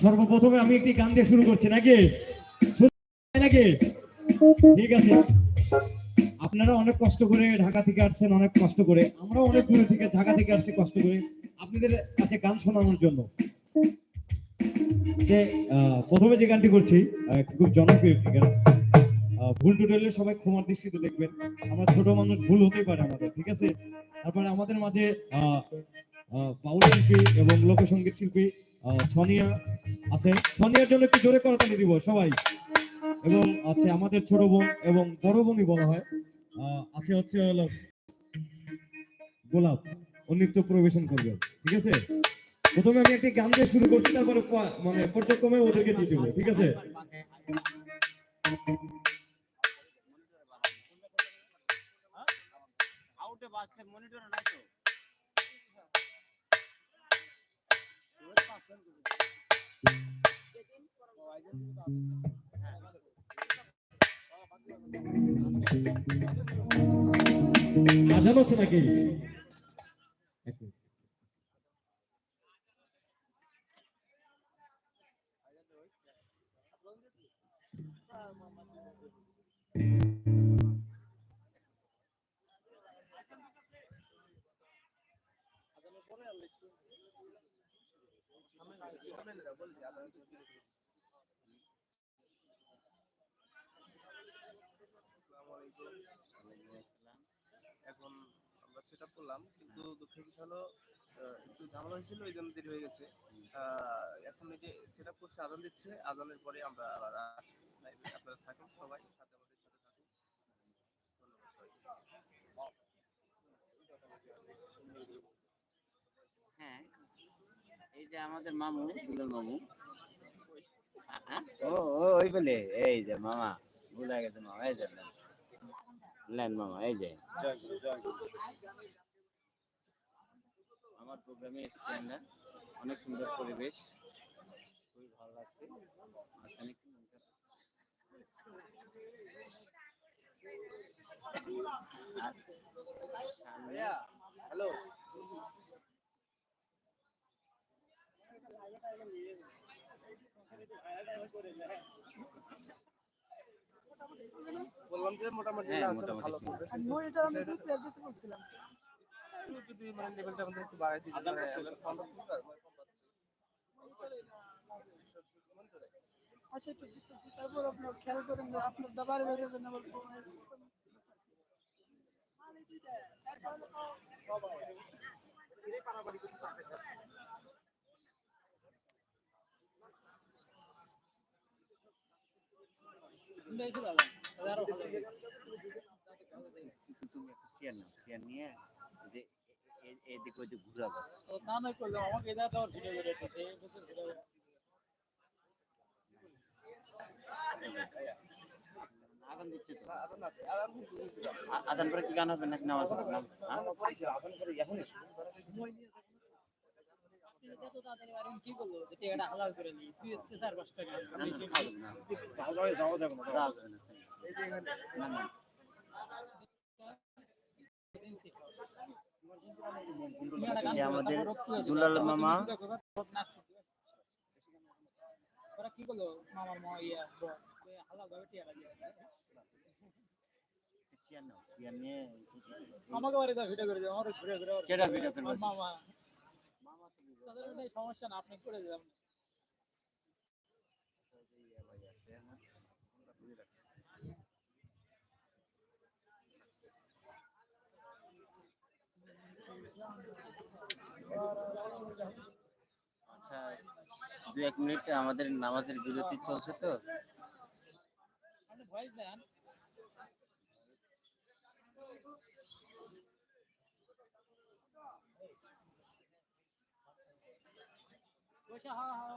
সর্বপ্রথমে আমি একটি গান দিয়ে শুরু করছি, নাকি? নাকি? ঠিক আছে। আপনারা অনেক কষ্ট করে ঢাকা থেকে আসছেন, অনেক কষ্ট করে। আমরা অনেক দূরে থেকে ঢাকা থেকে আসছি কষ্ট করে। আপনাদের কাছে গান শোনানোর জন্য। যে প্রথমে যে গানটি করছি খুব জনপ্রিয় একটি গান। ভুল টুটেলে সবাই ক্ষমার দৃষ্টিতে দেখবেন। আমরা ছোট মানুষ, ভুল হতেই পারে আমাদের, ঠিক আছে? তারপরে আমাদের মাঝে শিল্পী এবং লোকসঙ্গীত শিল্পী ছনিয়া আছে। ছনিয়ার জন্য একটু জোরে করতালি দিব সবাই। এবং আছে আমাদের ছোট বোন এবং বড় বোনই বলা হয়। আছে হচ্ছে হলো গোলাপ। ও নৃত্য পরিবেশন করবে। ঠিক আছে? প্রথমে আমি একটি গান দিয়ে শুরু করছি, তারপরে মানে পর্যায়ক্রমে ওদেরকে দিয়ে দেবো। ঠিক আছে? মনিটর নাই তো? আজান হচ্ছে নাকি? এখন আমরা সেটা করলাম, কিন্তু দুঃখের বিষয় হলো একটু ঝামেলা হয়েছিল এই জন্য দেরি হয়ে গেছে। এখন এই যে সেটা করছে, আজান দিচ্ছে, আজানের পরে আমরা আবার লাইভে আপনারা থাকুন সবাই, সাথে আমাদের সাথে থাকুন। হ্যাঁ এই যে আমাদের মামু। মামু। হ্যাঁ? ও ও ওই বলে এই যে মামা ভুলে গেছে মামা এই যে নেন। নেন মামা এই যে। আমার প্রোগ্রামে এসেছেন না। অনেক সুন্দর পরিবেশ। খুবই ভালো লাগছে। সামনে হ্যালো। বললাম যে মোটামুটি হ্যাঁ, না চলো মোটামুটি। ভালো একটু যদি মানে লেভেলটা আমাদের একটু বাড়াই দিতে পারে আমরা পাচ্ছি। আচ্ছা একটু দিতেছি তারপর আপনার খেয়াল করেন যে আপনার দাবার বেড়ে যান নাও চেয়ার নিয়ে যে এ- এদিক ওদিক ঘুরাবো না না করলাম আমাকে এটা দাও ভিডিও করে দিতে বছর ভিডিও আগান দিচ্ছে তো আজান আছে আজান কিন্তু দিয়েছিলাম। আ- আজান পরে কি গান হবে নাকি নামাজ হবে? আমাদের দুলাল মামা। ওরা কি করল মামার মা ইয়া হালাল ভাবে নাও নিয়ে আমাকে বাড়ি দাও ভিডিও করে দিও। আমার ঘুরে ঘুরে কেডা ভিডিও করবে? মামা। তাদের ওটাই সমস্যা না আপনি করে দিলাম। আচ্ছা দু এক মিনিট আমাদের নামাজের বিরতি চলছে তো। ভয়েস দেন। পয়সা হ্যাঁ হ্যাঁ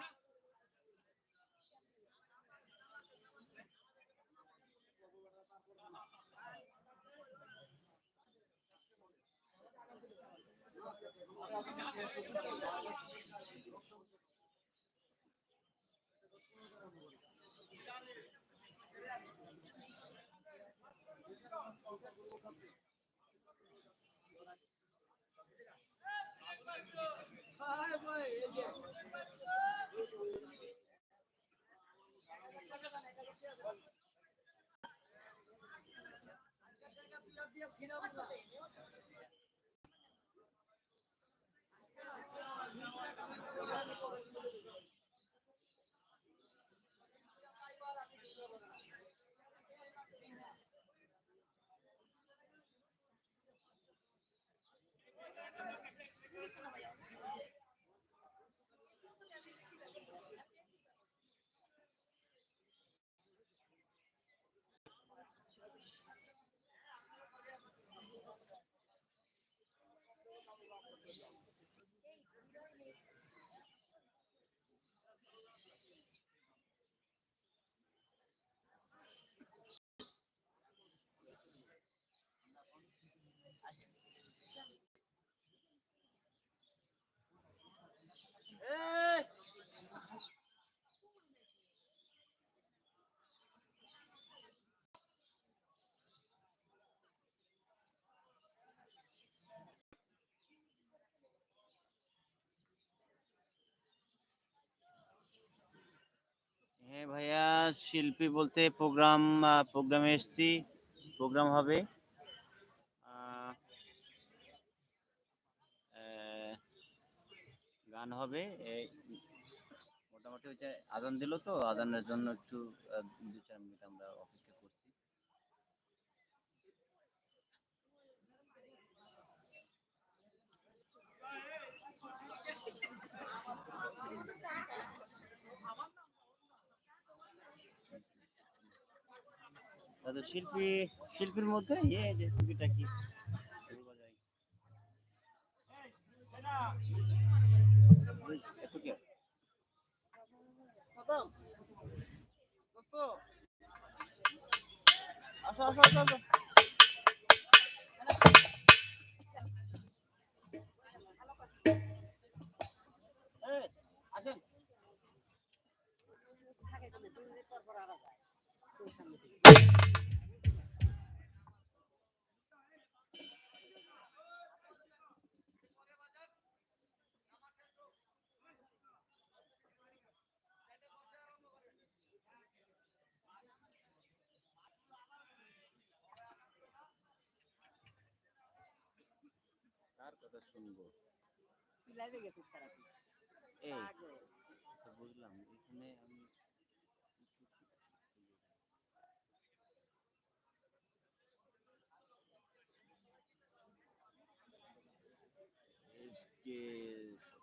হয়ে হ্যাঁ ভাইয়া, শিল্পী বলতে প্রোগ্রাম প্রোগ্রামে এসেছি। প্রোগ্রাম হবে। গান হবে। মোটামুটি হচ্ছে আদান দিল তো আদানের জন্য একটু দু চার মিনিট আমরা অপেক্ষা করছি শিল্পী শিল্পীর মধ্যে ইয়ে যে কি? আসো আসো আসো আসেন। কার কথা শুনব? লাইভে গেছিস খারাপ এই আচ্ছা বুঝলাম। এখানে আমি is,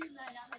Tschüss, Leila.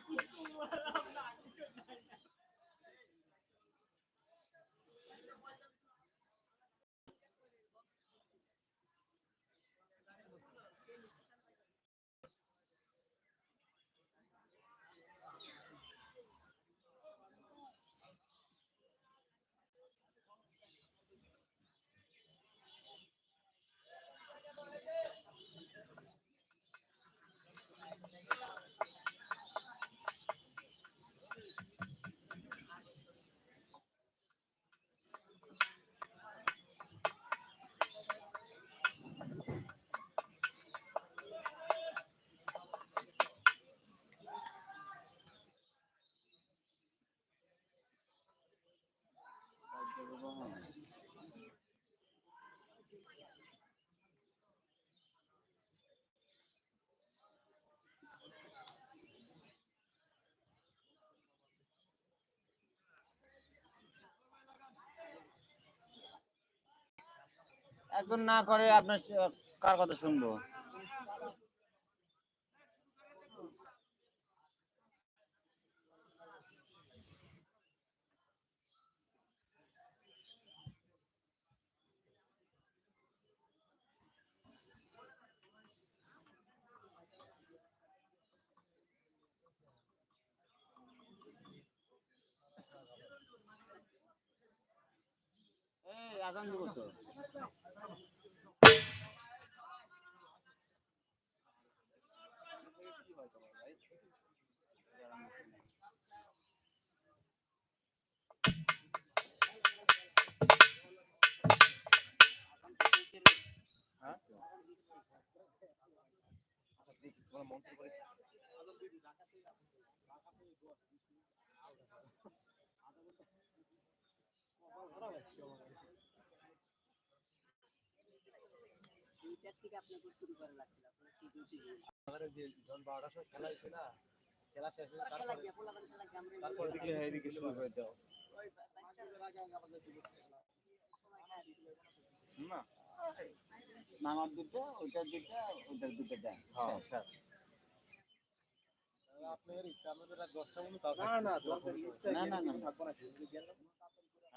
এখন না করে আপনার কার কথা শুনব? তারপরে দিকে এদিকে শুরু করে দাও। না মামার দুটো ওইটার দুটো ওইটার দুটো দেন। হ্যাঁ স্যার। না না। না না না।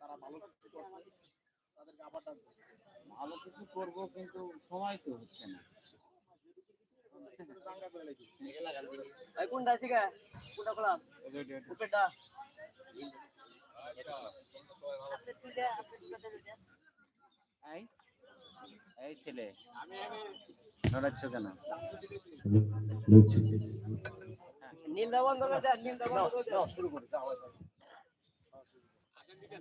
তারা ভালো কিছু করছে। তাদেরকে আবার ডাকবো। ভালো কিছু করব কিন্তু সময় তো হচ্ছে না। কোনটা থেকে কোনটা খোলাম এই ছেলে। নড়াচ্ছ কেন? দেন নীলদা করে শুরু করি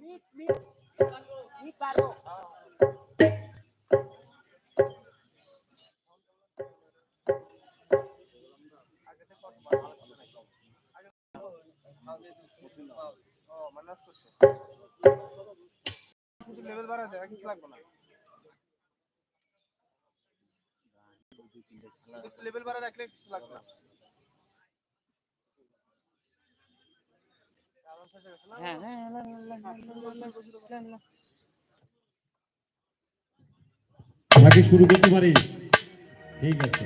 মিট মিট পারো। আগে থেকে কত ভালো ছিল না শুধু লেভেল কিছু লাগবে না। লেভেল বাড়া রাখলে কিছু লাগবে না। হয়ে হ্যাঁ হ্যাঁ। আগে শুরু করতে পারি? ঠিক আছে।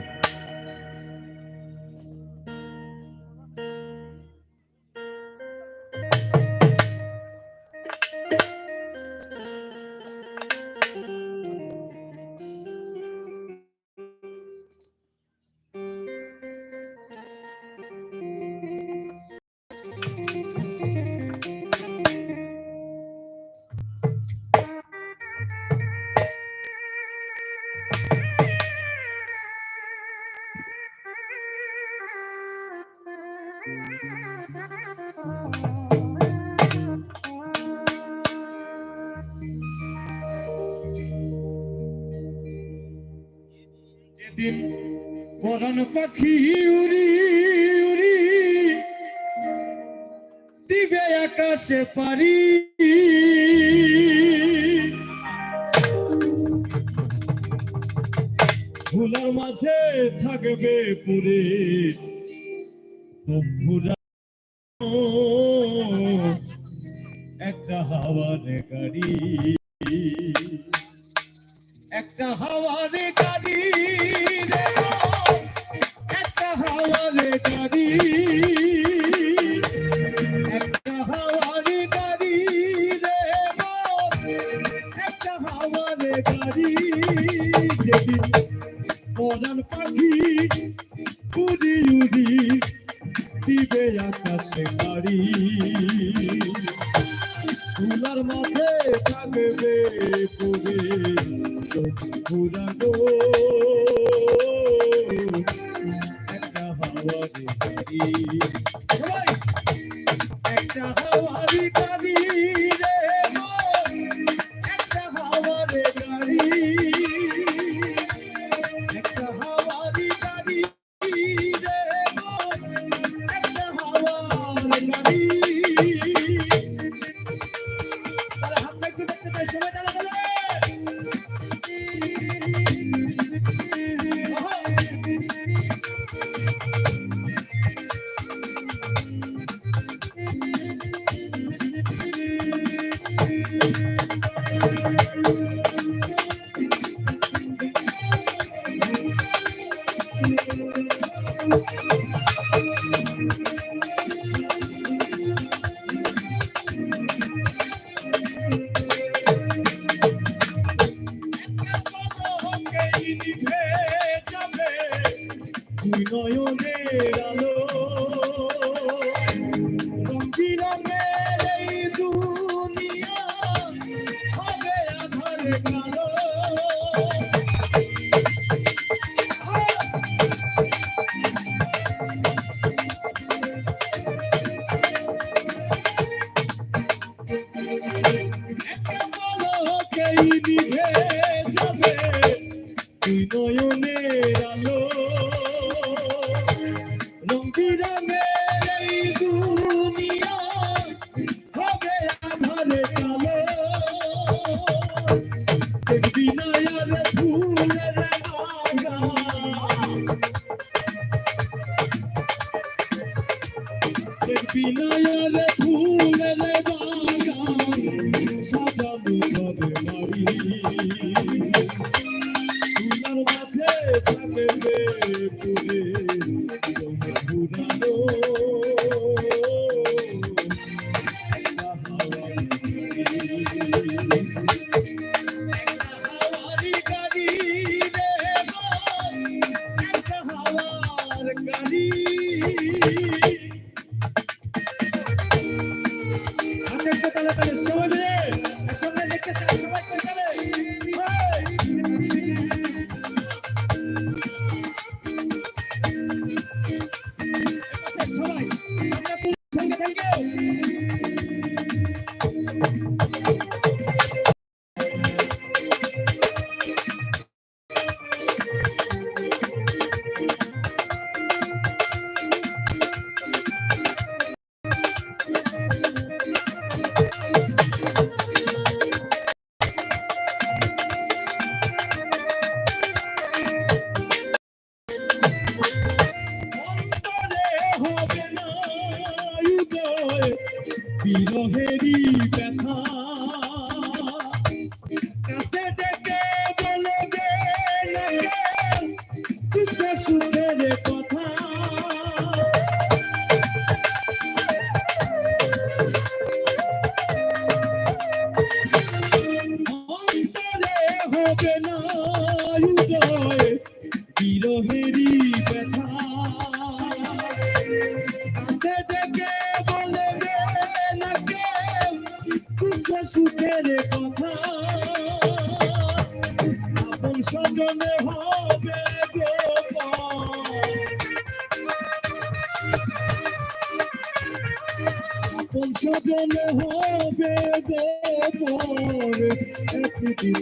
কাছে পারি। ভুলার মাঝে থাকবে পুরে। একটা হাওয়ার গাড়ি। একটা হাওয়ার গাড়ি একটা হাওয়ার গাড়ি। পাখি, উদি উদি, দিবে আকাশে বাড়ি। ফুলার মাঝে থাকবে পুরে ফুরা গো। একটা হাওয়ারি গাড়ি রে। Baby,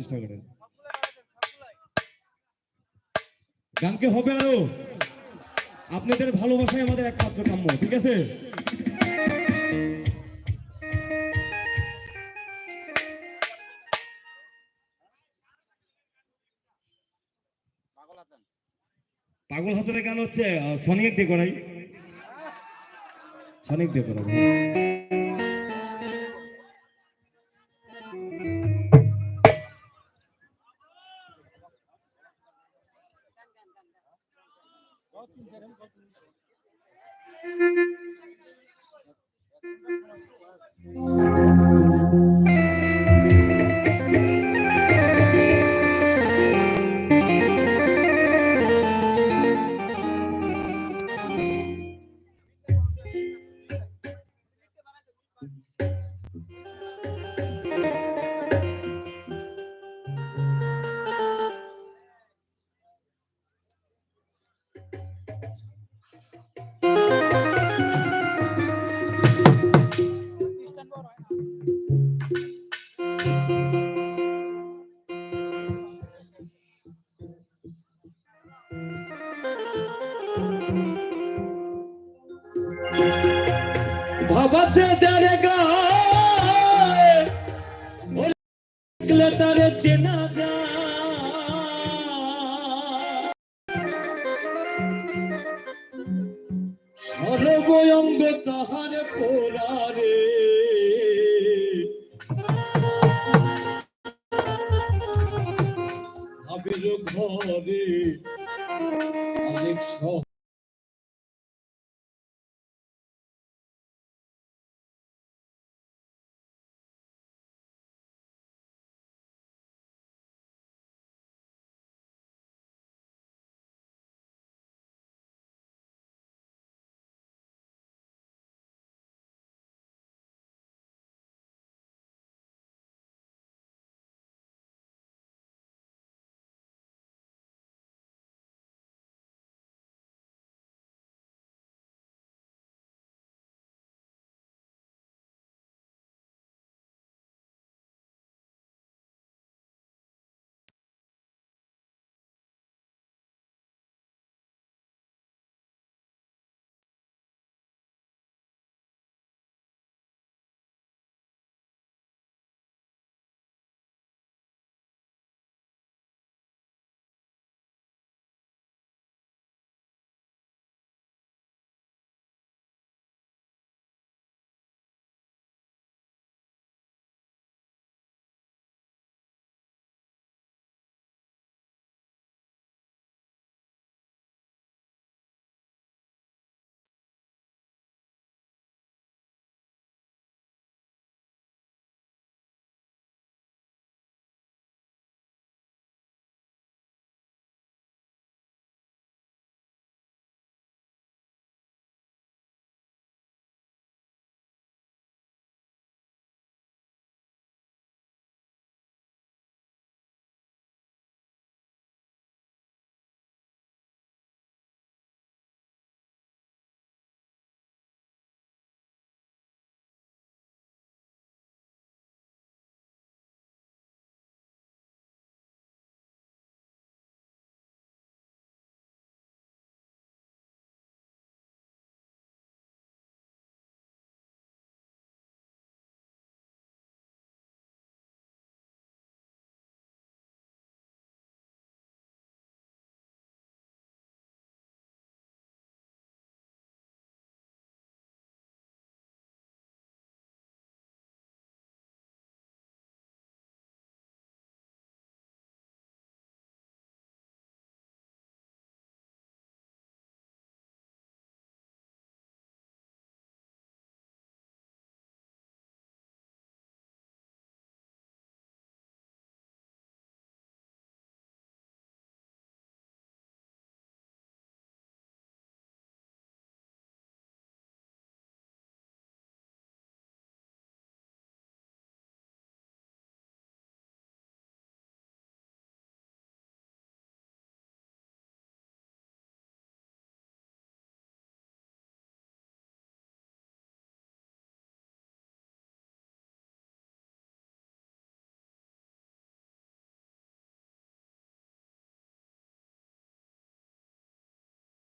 চেষ্টা করেন। গানকে হবে আরও। আপনাদের ভালোবাসাই আমাদের একমাত্র কাম্য, ঠিক আছে? পাগল হাসানের গান হচ্ছে সনিক দিয়ে সনিক দিয়ে চেনা যা সর্বঙ্গ তাহার পোড়ারে। ভাবিল ঘরে অনেক সহ